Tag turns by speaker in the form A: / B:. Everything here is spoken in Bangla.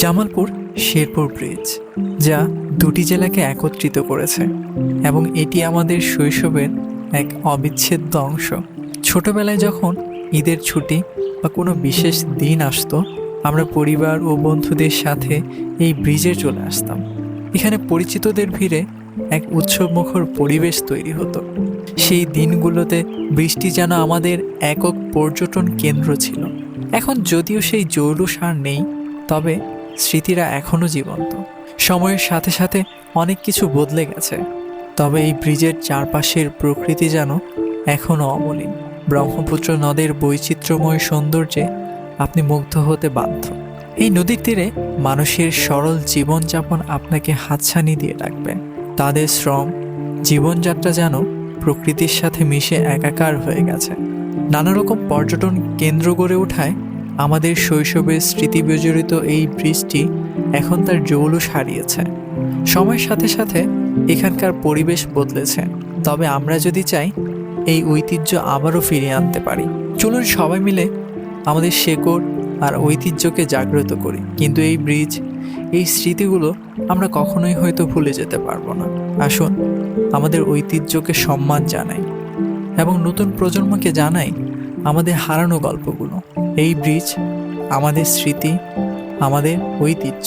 A: জামালপুর শেরপুর ব্রিজ, যা দুটি জেলাকে একত্রিত করেছে এবং এটি আমাদের শৈশবের এক অবিচ্ছেদ্য অংশ। ছোটবেলায় যখন ঈদের ছুটি বা কোনো বিশেষ দিন আসতো, আমরা পরিবার ও বন্ধুদের সাথে এই ব্রিজে চলে আসতাম। এখানে পরিচিতদের ভিড়ে এক উৎসবমুখর পরিবেশ তৈরি হতো। সেই দিনগুলোতে বৃষ্টি যেন আমাদের একক পর্যটন কেন্দ্র ছিল। এখন যদিও সেই জৌলুসার নেই, তবে স্মৃতিরা এখনও জীবন্ত। সময়ের সাথে সাথে অনেক কিছু বদলে গেছে। তবে এই ব্রিজের চারপাশের প্রকৃতি যেন এখনও অমলিন। ব্রহ্মপুত্র নদের বৈচিত্র্যময় সৌন্দর্যে আপনি মুগ্ধ হতে বাধ্য। এই নদীর তীরে মানুষের সরল জীবনযাপন আপনাকে হাতছানি দিয়ে রাখবে তাদের শ্রম, জীবনযাত্রা যেন প্রকৃতির সাথে মিশে একাকার হয়ে গেছে। নানা রকম পর্যটন কেন্দ্র গড়ে ওঠায় আমাদের শৈশবের স্মৃতি বিজড়িত এই ব্রিজটি এখন তার জৌলুস হারিয়েছে সময়ের সাথে সাথে এখানকার পরিবেশ বদলেছে। তবে আমরা যদি চাই, এই ঐতিহ্য আবারও ফিরিয়ে আনতে পারি। চলুন সবাই মিলে আমাদের শেকড় আর ঐতিহ্যকে জাগ্রত করি। কিন্তু এই ব্রিজ, এই স্মৃতিগুলো আমরা কখনোই হয়তো ভুলে যেতে পারব না। আসুন, আমাদের ঐতিহ্যকে সম্মান জানাই এবং নতুন প্রজন্মকে জানাই আমাদের হারানো গল্পগুলো। এই ব্রিজ আমাদের স্মৃতি আমাদের ঐতিহ্য।